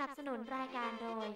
นับสนุนรายการโดย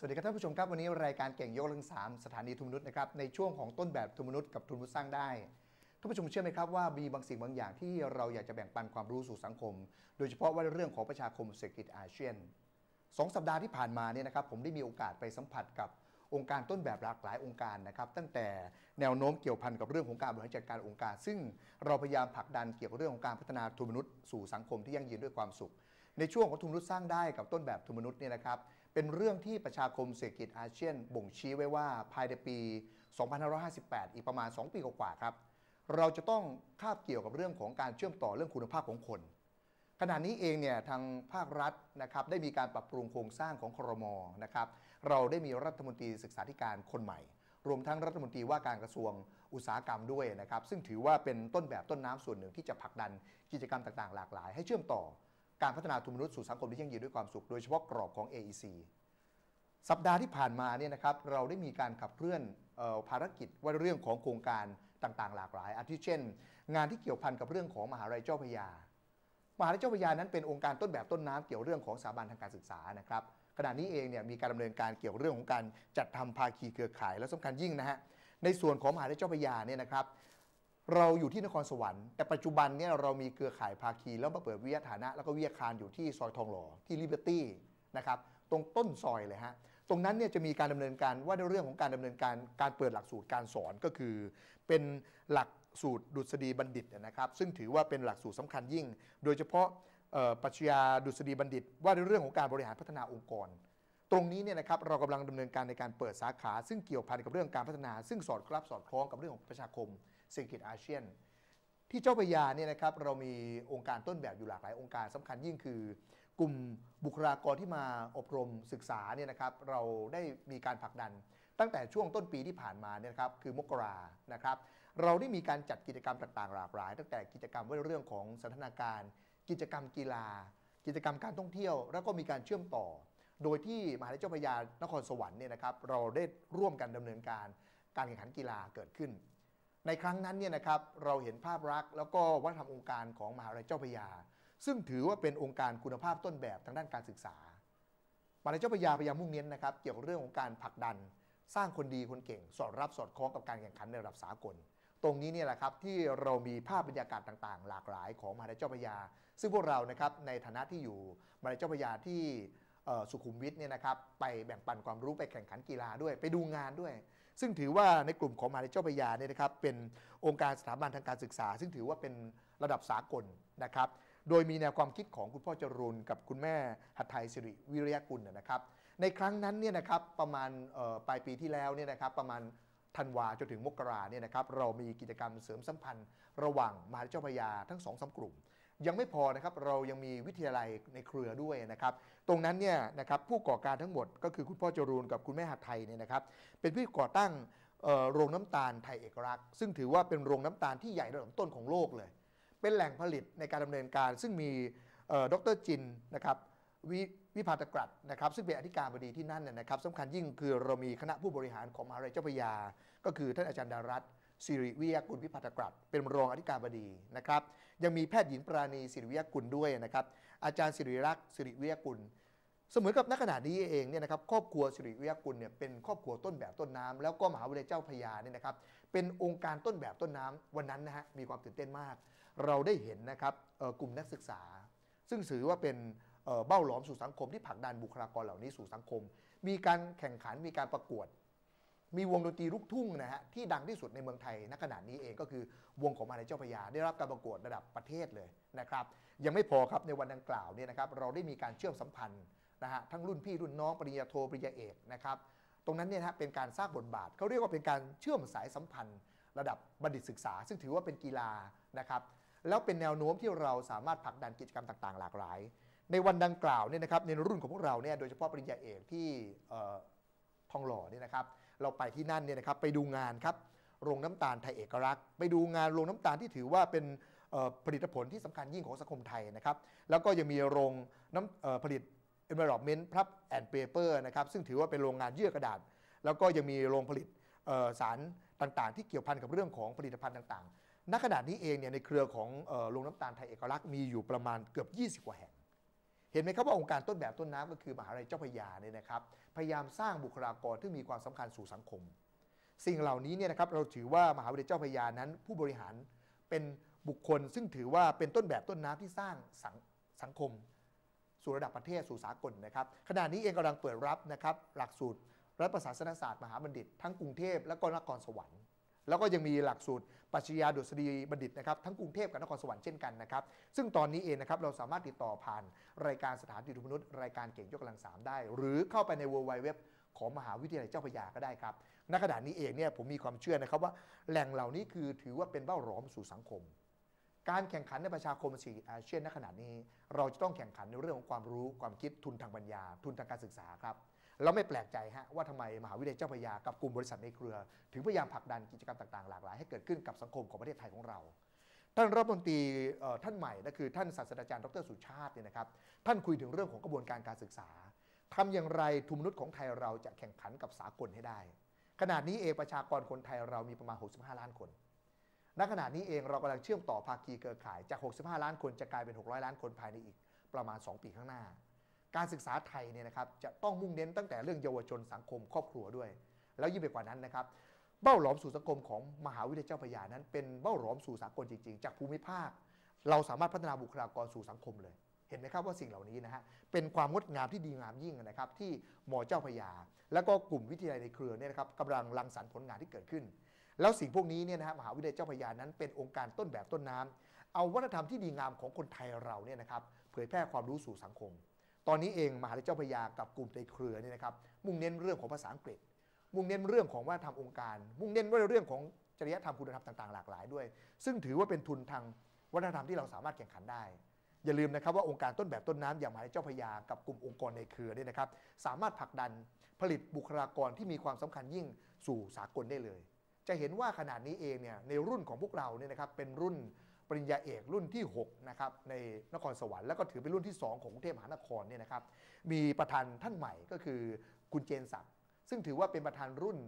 สวัสดีครับท่านผู้ชมครับ วันนี้รายการเก่งยกเรื่องสามสถานีทุนมนุษย์นะครับในช่วงของต้นแบบทุนมนุษย์กับทุนมนุษย์สร้างได้ท่านผู้ชมเชื่อไหมครับว่ามีบางสิ่งบางอย่างที่เราอยากจะแบ่งปันความรู้สู่สังคม โดยเฉพาะว่าเรื่องของประชาคมเศรษฐกิจอาเซียนสองสัปดาห์ที่ผ่านมาเนี่ยนะครับผมได้มีโอกาสไปสัมผัสกับองค์การต้นแบบหลากหลายองค์การนะครับตั้งแต่แนวโน้มเกี่ยวพันกับเรื่องของการบริหารจัดการองค์การ ซึ่งเราพยายามผลักดันเกี่ยวกับเรื่องของการพัฒนาทุนมนุษย์สู่สังคมที่ยั่งยืนด้วยความสุข ในช่วงของทุนมนุษย์สร้างได้กับต้นแบบทุนมนุษย์เนี่ยนะครับเป็นเรื่องที่ประชาคมเศรษฐกิจอาเซียนบ่งชี้ไว้ว่าภายในปี 2558 อีกประมาณ 2 ปีกว่าครับ เราจะต้องคาบเกี่ยวกับเรื่องของการเชื่อมต่อเรื่องคุณภาพของคน ขณะนี้เองเนี่ยทางภาครัฐนะครับได้มีการปรับปรุงโครงสร้างของครมนะครับ เราได้มีรัฐมนตรีศึกษาธิการคนใหม่ รวมทั้งรัฐมนตรีว่าการกระทรวงอุตสาหกรรมด้วยนะครับ ซึ่งถือว่าเป็นต้นแบบต้นน้ำส่วนหนึ่งที่จะผลักดันกิจกรรมต่างๆ หลากหลาย ให้เชื่อมต่อ การพัฒนาทุนมนุษย์สู่สังคมที่ยั่งยืนด้วยความสุข โดยเฉพาะกรอบของ AEC สัปดาห์ที่ผ่านมาเนี่ยนะครับเราได้มีการขับเคลื่อนออภารกิจว่าเรื่องของโครงการต่างๆ หลากหลาย อาทิเช่น งานที่เกี่ยวพันกับเรื่องของมหาลัยเจ้าพยามหาลัยเจ้าพยานั้นเป็นองค์การต้นแบบต้นน้ำเกี่ยวเรื่องของสถาบันทางการศึกษานะครับขณะนี้เองเนี่ยมีการดำเนินการเกี่ยวเรื่องของการจัดทำภาคีเครือข่าย และสำคัญยิ่งนะฮะในส่วนของมหาลัยเจ้าพยาเนี่ยนะครับ เราอยู่ที่นครสวรรค์แต่ปัจจุบันเนี่ยเรามีเครือข่ายภาคี แล้วมาเปิดวิทยาฐานะ แล้วก็วิทยาคารอยู่ที่ซอยทองหล่อที่ลิเบอร์ตี้นะครับตรงต้นซอยเลยฮะตรงนั้นเนี่ยจะมีการดำเนินการว่าในเรื่องของการดำเนินการการเปิดหลักสูตรการสอนก็คือ เป็นหลักสูตรดุษฎีบัณฑิตนะครับซึ่งถือว่าเป็นหลักสูตรสำคัญยิ่ง โดยเฉพาะปรัชญาดุษฎีบัณฑิต ว่าในเรื่องของการบริหารพัฒนาองค์กร ตรงนี้เนี่ยนะครับเรากำลังดำเนินการในการเปิดสาขา ซึ่งเกี่ยวพันกับเรื่องการพัฒนา ซึ่งสอดรับสอดคล้องกับเรื่องของประชาคม เศรษฐกิจอาเซียน ที่เจ้าพยาเนี่ยนะครับเรามีองค์การต้นแบบอยู่หลากหลายองค์การสำคัญยิ่งคือกลุ่มบุคลากรที่มาอบรมศึกษาเนี่ยนะครับเราได้มีการผลักดัน ตั้งแต่ช่วงต้นปีที่ผ่านมาเนี่ยนะครับคือมกรานะครับเราได้มีการจัดกิจกรรมต่างๆหลากหลาย ตั้งแต่กิจกรรมว่าเรื่องของสันทนการกิจกรรมกีฬา กิจกรรมการท่องเที่ยว แล้วก็มีการเชื่อมต่อ โดยที่มหาวิทยาลัยเจ้าพระยานครสวรรค์เนี่ยนะครับเราได้ร่วมกันดำเนินการการแข่งขันกีฬาเกิดขึ้น ในครั้งนั้นเนี่ยนะครับเราเห็นภาพลักษณ์แล้วก็วัฒนธรรมองค์การของมหาวิทยาลัยเจ้าพระยา ซึ่งถือว่าเป็นองค์การคุณภาพต้นแบบทางด้านการศึกษามหาวิทยาลัยเจ้าพระยาพยายามมุ่งเน้นนะครับเกี่ยวกับเรื่องของการผลักดัน สร้างคนดีคนเก่ง สอดรับสอดคล้องกับการแข่งขันในระดับสากล ตรงนี้เนี่ยแหละครับที่เรามีภาพบรรยากาศต่างๆ หลากหลายของมหาวิทยาลัยเจ้าพระยา ซึ่งพวกเรานะครับในฐานะที่อยู่มหาวิทยาลัยเจ้าพระยาที่สุขุมวิทเนี่ยนะครับไปแบ่งปันความรู้ไปแข่งขันกีฬาด้วย ไปดูงานด้วย ซึ่งถือว่าในกลุ่มของมหาวิทยาลัยเจ้าพระยาเนี่ยนะครับเป็นองค์การสถาบันทางการศึกษา ซึ่งถือว่าเป็นระดับสากลนะครับโดยมีแนวความคิดของคุณพ่อจรุนกับคุณแม่หัตถไทยสิริวิริยกุลนะครับในครั้งนั้นเนี่ยนะครับประมาณปลายปีที่แล้วเนี่ยนะครับประมาณธันวาจนถึงมกราเนี่ยนะครับเรามีกิจกรรมเสริมสัมพันธ์ ระหว่างมหาวิทยาลัยเจ้าพระยาทั้งสองสากลุ่ม ยังไม่พอนะครับเรายังมีวิทยาลัยในเครือด้วยนะครับ ตรงนั้นเนี่ยนะครับผู้ก่อการทั้งหมดก็คือคุณพ่อจรูนกับคุณแม่หัตถไทยเนี่ยนะครับ เป็นผู้ก่อตั้งโรงน้ำตาลไทยเอกลักษณ์ ซึ่งถือว่าเป็นโรงน้ำตาลที่ใหญ่ระดับต้นของโลกเลย เป็นแหล่งผลิตในการดำเนินการ ซึ่งมีดรจินนะครับวิวิพาตกรัตน์นะครับซึ่งเป็นอธิการบดีที่นั่นเนยนะครับสำคัญยิ่งคือเรามีคณะผู้บริหารของมหาวิทยาลัยเจ้าพระยา ก็คือท่านอาจารย์ดารัตน์ สิริวิยากุลวิพัฒกรัตเป็นรองอธิการบดีนะครับ ยังมีแพทย์หญิงปราณีสิริวิยากุลด้วยนะครับ อาจารย์สิริรักษ์สิริวิยากุล เสมือนกับณขณะนี้เองเนี่ยนะครับครอบครัวสิริวิยากุลเนี่ยเป็นครอบครัวต้นแบบต้นน้ำแล้วก็มหาวิทยาลัยเจ้าพยาเนี่ยนะครับ เป็นองค์การต้นแบบต้นน้ำวันนั้นนะฮะมีความตื่นเต้นมาก เราได้เห็นนะครับกลุ่มนักศึกษา ซึ่งถือว่าเป็นเบ้าหลอมสู่สังคมที่ผลักดันบุคลากรเหล่านี้สู่สังคม มีการแข่งขันมีการประกวด มีวงดนตรีลูกทุ่งนะฮะที่ดังที่สุดในเมืองไทยณขณะนี้เองก็คือวงของมหาวิทยาลัยเจ้าพยา ได้รับการประกวดระดับประเทศเลยนะครับ ยังไม่พอครับในวันดังกล่าวเนี่ยนะครับเราได้มีการเชื่อมสัมพันธ์นะฮะทั้งรุ่นพี่รุ่นน้องปริญญาโทปริญญาเอกนะครับตรงนั้นเนี่ยนะฮะเป็นการสร้างบทบาทเขาเรียกว่าเป็นการเชื่อมสายสัมพันธ์ ระดับบัณฑิตศึกษา ซึ่งถือว่าเป็นกีฬานะครับแล้วเป็นแนวโน้มที่เราสามารถผลักดันกิจกรรมต่างๆ หลากหลาย ในวันดังกล่าวเนี่ยนะครับในรุ่นของพวกเราเนี่ยโดยเฉพาะปริญญาเอกที่ทองหล่อเนี่ยนะครับ เราไปที่นั่นเนี่ยนะครับไปดูงานครับโรงน้ำตาลไทยเอกลักษณ์ ไปดูงานโรงน้ำตาลที่ถือว่าเป็นผลิตผลที่สำคัญยิ่งของสังคมไทยนะครับ แล้วก็ยังมีโรงน้ำเอ่อผลิต environment pulp and paper นะครับ ซึ่งถือว่าเป็นโรงงานเยื่อกระดาษ แล้วก็ยังมีโรงผลิตสารต่างๆ ที่เกี่ยวพันกับเรื่องของผลิตภัณฑ์ต่างๆ ณ ขณะนี้เองเนี่ยในเครือของโรงน้ำตาลไทยเอกลักษณ์มีอยู่ประมาณเกือบ 20 กว่าแห่ง ห็นไหมครับว่าองค์การต้นแบบต้นน้ำก็คือมหาวิทยาลัยเจ้าพยาเนี่ยนะครับพยายามสร้างบุคลากรที่มีความสำคัญสู่สังคม สิ่งเหล่านี้เนี่ยนะครับเราถือว่ามหาวิทยาลัยเจ้าพยานั้น ผู้บริหารเป็นบุคคล ซึ่งถือว่าเป็นต้นแบบต้นน้ำที่สร้างสังสังคม สู่ระดับประเทศสู่สากลนะครับขณะนี้เองกำลังเปิดรับนะครับหลักสูตรรัฐประศาสนศาสตร์มหาบัณฑิต ทั้งกรุงเทพและก็นครสวรรค์ แล้วก็ยังมีหลักสูตรปรัชญาดุษฎีบัณฑิตนะครับทั้งกรุงเทพกับนครสวรรค์เช่นกันนะครับซึ่งตอนนี้เองนะครับเราสามารถติดต่อผ่านรายการสถานติทุมนุษย์รายการเก่งยกกำลังสามได้ หรือเข้าไปใน w w w ของมหาวิทยาลัยเจ้าพระยาก็ได้ครับณขณะนี้เองเนี่ยผมมีความเชื่อนะครับว่าแหล่งเหล่านี้คือถือว่าเป็นเบ้าหลอมสู่สังคม การแข่งขันในประชาคมสี่อาเซียนณขณะนี้ เราจะต้องแข่งขันในเรื่องของความรู้ความคิดทุนทางปัญญา ทุนทางการศึกษาครับ เราไม่แปลกใจฮะว่าทำไมมหาวิทยาลัยเจ้าพระยากับกลุ่มบริษัทในเครือ ถึงพยายามผลักดันกิจกรรมต่างๆหลากหลายให้เกิดขึ้นกับสังคมของประเทศไทยของเรา ท่านรัฐมนตรีท่านใหม่ก็คือท่านศาสตราจารย์ดรสุชาติเนี่ยนะครับท่านคุยถึงเรื่องของกระบวนการการศึกษาทำอย่างไรทุมนุษย์ของไทยเราจะแข่งขันกับสากลให้ได้ ขณะนี้เองประชากรคนไทยเรามีประมาณ 65 ล้านคนณขณะนี้เองเรากำลังเชื่อมต่อภาคีเครือข่ายจาก 65 ล้านคนจะกลายเป็น 600 ล้านคนภายในอีกประมาณ 2 ปีข้างหน้า การศึกษาไทยเนี่ยนะครับจะต้องมุ่งเน้นตั้งแต่เรื่องเยาวชนสังคมครอบครัวด้วย แล้วยิ่งไปกว่านั้นนะครับ เบ้าหลอมสู่สังคมของมหาวิทยาลัยเจ้าพระยานั้น เป็นเบ้าหลอมสู่สากลจริง ๆ จากภูมิภาค เราสามารถพัฒนาบุคลากรสู่สังคมเลย เห็นไหมครับว่าสิ่งเหล่านี้นะฮะเป็นความงดงามที่ดีงามยิ่งนะครับที่มอเจ้าพระยา แล้วก็กลุ่มวิทยาลัยในเครือเนี่ยนะครับกำลังรังสรรค์ผลงานที่เกิดขึ้น แล้วสิ่งพวกนี้เนี่ยนะฮะมหาวิทยาลัยเจ้าพระยานั้นเป็นองค์การต้นแบบต้นน้ำเอาวัฒนธรรมที่ดีงามของคนไทยเราเนี่ยนะครับเผยแพร่ความรู้สู่สังคม ตอนนี้เองมหาวิทยาลัยเจ้าพระยากับกลุ่มในเครือเนี่ยนะครับ มุ่งเน้นเรื่องของภาษาอังกฤษ มุ่งเน้นเรื่องของวัฒนธรรมองค์การ มุ่งเน้นว่าเรื่องของจริยธรรมคุณธรรมต่างๆหลากหลายด้วย ซึ่งถือว่าเป็นทุนทางวัฒนธรรมที่เราสามารถแข่งขันได้ อย่าลืมนะครับว่าองค์การต้นแบบต้นน้ำอย่างมหาวิทยาลัยเจ้าพยากับกลุ่มองค์กรในเครือเนี่ยนะครับ สามารถผลักดันผลิตบุคลากรที่มีความสำคัญยิ่งสู่สากลได้เลย จะเห็นว่าขนาดนี้เองเนี่ยในรุ่นของพวกเราเนี่ยนะครับเป็นรุ่น ปริญญาเอกรุ่นที่6นะครับในนครสวรรค์แล้วก็ถือเป็นรุ่นที่ 2 ของกรุงเทพมหานครเนี่ยนะครับมีประธานท่านใหม่ก็คือคุณเจนศักดิ์ซึ่งถือว่าเป็นประธานรุ่น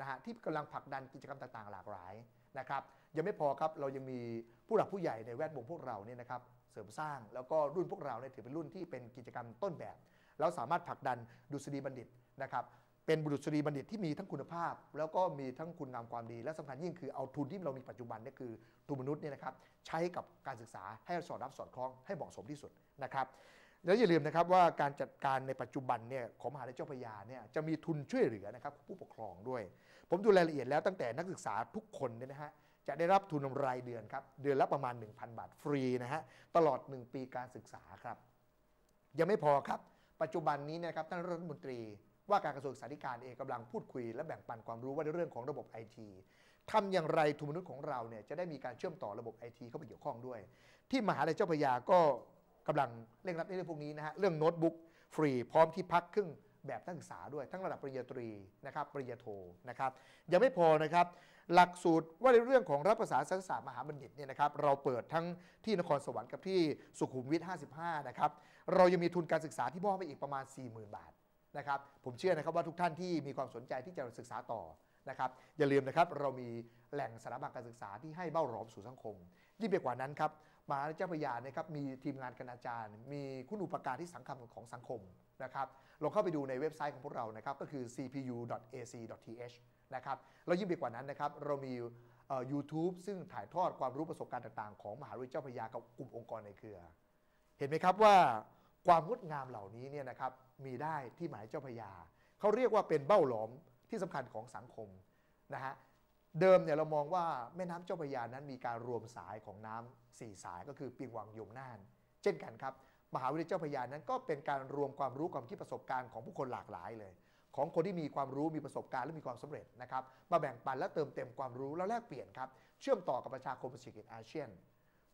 นะฮะที่กำลังผลักดันกิจกรรมต่างๆ หลากหลายนะครับยังไม่พอครับเรายังมีผู้หลักผู้ใหญ่ในแวดวงพวกเราเนี่ยนะครับเสริมสร้างแล้วก็รุ่นพวกเราเนี่ยถือเป็นรุ่นที่เป็นกิจกรรมต้นแบบแล้วสามารถผลักดันดุษฎีบัณฑิตนะครับ เป็นบุรุษฎีบัณฑิตที่มีทั้งคุณภาพ แล้วก็มีทั้งคุณงามความดี และสำคัญยิ่งคือเอาทุนที่เรามีปัจจุบันนี่คือทุนมนุษย์เนี่ยนะครับใช้กับการศึกษาให้สอดรับสอดคล้องให้เหมาะสมที่สุดนะครับแล้วอย่าลืมนะครับว่าการจัดการในปัจจุบันเนี่ยของมหาวิทยาลัยเจ้าพระยาเนี่ยจะมีทุนช่วยเหลือนะครับผู้ปกครองด้วย ผมดูรายละเอียดแล้วตั้งแต่นักศึกษาทุกคนเนี่ยนะฮะจะได้รับทุนรายเดือนครับเดือนละประมาณ 1,000 บาทฟรีนะฮะตลอด 1 ปีการศึกษาครับยังไม่พอครับ ปัจจุบันนี้นะครับท่านรัฐมนตรี ว่าการกระทรวงศึกษาธิการเองกำลังพูดคุย และแบ่งปันความรู้ว่าในเรื่องของระบบไอทีทำอย่างไรทุนมนุษย์ของเราเนี่ยจะได้มีการเชื่อมต่อระบบไอทีเข้าไปเกี่ยวข้องด้วย ที่มหาวิทยาลัยเจ้าพระยาก็กำลังเร่งรัดในเรื่องพวกนี้นะฮะเรื่องโน้ตบุ๊กฟรีพร้อมที่พักครึ่งแบบนักศึกษาด้วยทั้งระดับปริญญาตรีนะครับปริญญาโทนะครับยังไม่พอนะครับหลักสูตรว่าในเรื่องของรัฐประศาสนศาสตร์มหาบัณฑิตเนี่ยนะครับเราเปิดทั้งที่นครสวรรค์กับที่สุขุมวิท 55 นะครับเรายังมีทุนการศึกษาที่มอบไปอีกประมาณ 40,000 บาท นะครับผมเชื่อนะครับว่าทุกท่านที่มีความสนใจที่จะศึกษาต่อนะครับอย่าลืมนะครับเรามีแหล่งสถาบันการศึกษาที่ให้เบ้าหลอมสู่สังคม ยิ่งไปกว่านั้นครับมหาวิทยาลัยเจ้าพยานะครับมีทีมงานคณาจารย์ มีคุณอุปการที่สังคมของสังคมนะครับลองเข้าไปดูในเว็บไซต์ของพวกเรานะครับก็คือ cpu.ac.th นะครับแล้วยิ่งไปกว่านั้นนะครับเรามีเอ่อ YouTube ซึ่งถ่ายทอดความรู้ประสบการณ์ต่าง ๆ ของมหาวิทยาลัยเจ้าพระยากับกลุ่มองค์กรในเครือ เห็นไหมครับว่า ความงดงามเหล่านี้เนี่ยนะครับมีได้ที่หาวิทยายเจ้าพยาเขาเรียกว่าเป็นเบ้าหลอมที่สำคัญของสังคมนะฮะเดิมเนี่ยเรามองว่าแม่น้ำเจ้าพระยานั้นมีการรวมสายของน้ำสี่สายก็คือปีงวังยมน่าน เช่นกันครับ มหาวิทยาลัยเจ้าพระยานั้นก็เป็นการรวมความรู้ความคิดประสบการณ์ของผู้คนหลากหลายเลย ของคนที่มีความรู้มีประสบการณ์และมีความสำเร็จนะครับมาแบ่งปันและเติมเต็มความรู้แล้วแลกเปลี่ยนครับเชื่อมต่อกับประชาคมเศรษฐกิจอาเซียน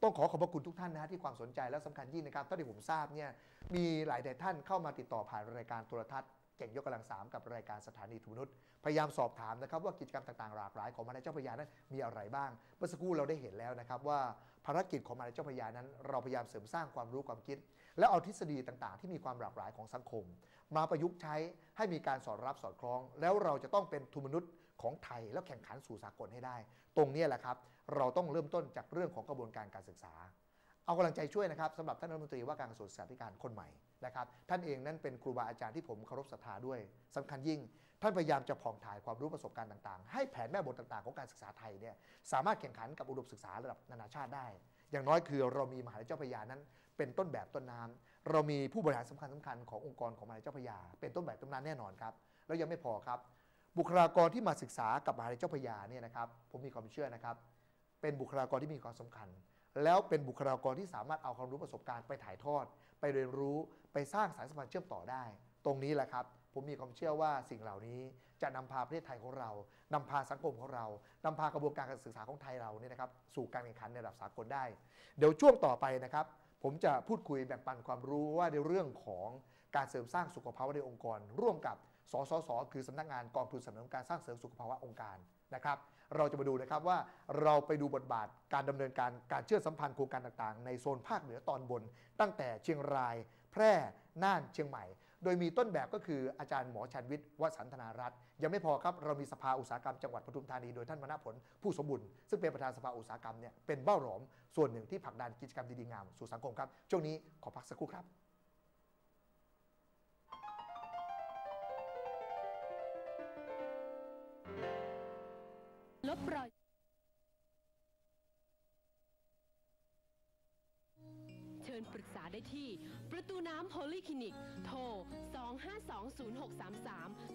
ต้องขอขอบพระคุณทุกท่านนะฮะที่ความสนใจและสำคัญยิ่งนะครับเท่าที่ผมทราบเนี่ยมีหลายแต่ท่านเข้ามาติดต่อผ่านรายการโทรทัศน์เก่งยกกำลังสามกับรายการสถานีทุนุษย์พยายามสอบถามนะครับว่ากิจกรรมต่างๆหลากหลายของมาวิทยายเจ้าพระยานั้นมีอะไรบ้าง เมื่อสักครู่เราได้เห็นแล้วนะครับว่าภารกิจของมาวิทยายเจ้าพระยานั้น เราพยายามเสริมสร้างความรู้ความคิด และเอาทฤษฎีต่างๆ ที่มีความหลากหลายของสังคม มาประยุกต์ใช้ให้มีการสอดรับสอดคล้อง แล้วเราจะต้องเป็นทุนมนุษย์ ของไทยแล้วแข่งขันสู่สากลให้ได้ ตรงนี้แหละครับ เราต้องเริ่มต้นจากเรื่องของกระบวนการการศึกษา เอากำลังใจช่วยนะครับสำหรับท่านรัฐมนตรีว่าการกระทรวงศึกษาธิการคนใหม่นะครับ ท่านเองนั้นเป็นครูบาอาจารย์ที่ผมเคารพศรัทธาด้วยสำคัญยิ่ง ท่านพยายามจะผ่องถ่ายความรู้ประสบการณ์ต่างๆ ให้แผนแม่บทต่างๆ ของการศึกษาไทยเนี่ยสามารถแข่งขันกับอุดมศึกษาระดับนานาชาติได้อย่างน้อยคือเรามีมหาวิทยาลัยเจ้าพยานั้น เป็นต้นแบบต้นน้ำเรามีผู้บริหารสำคัญสคัญๆขององค์กรของมหาวิทยาลัยเจ้าพยา เป็นต้นแบบต้นน้ำแน่นอนครับ แล้วยังไม่พอครับ บุคลากรที่มาศึกษากับมหาวิทยาลัยเจ้าพระยาเนี่ยนะครับผมมีความเชื่อนะครับ เป็นบุคลากรที่มีความสำคัญ แล้วเป็นบุคลากรที่สามารถเอาความรู้ประสบการณ์ไปถ่ายทอด ไปเรียนรู้ไปสร้างสายสัมพันธ์เชื่อมต่อได้ ตรงนี้แหละครับ ผมมีความเชื่อว่าสิ่งเหล่านี้จะนำพาประเทศไทยของเรานำพาสังคมของเรานำพากระบวนการการศึกษาของไทยเราเนี่ยนะครับสู่การแข่งขันในระดับสากลได้ เดี๋ยวช่วงต่อไปนะครับ ผมจะพูดคุยแบ่งปันความรู้ว่าในเรื่องของการเสริมสร้างสุขภาวะในองค์กร ร่วมกับ สสสคือสำนักงานกองทุนสนับสนุนการสร้างเสริมสุขภาวะองค์การนะครับ เราจะมาดูนะครับว่าเราไปดูบทบาทการดำเนินการการเชื่อมสัมพันธ์โครงการต่างๆ ในโซนภาคเหนือตอนบน ตั้งแต่เชียงราย แพร่น่านเชียงใหม่ โดยมีต้นแบบก็คืออาจารย์หมอชันวิทย์วสันธนารัตน์ยังไม่พอครับเรามีสภาอุตสาหกรรมจังหวัดปทุมธานีโดยท่านมณผลผู้สมบุญซึ่งเป็นประธานสภาอุตสาหกรรมเนี่ยเป็นเบ้าหลอมส่วนหนึ่งที่ผลักดันกิจกรรมดีๆงามสู่สังคมครับช่วงนี้ขอพักสักครู่ครับ รอยเชิญปรึกษาได้ที่ ประตูน้ำโพลีคลินิก โทร 2520633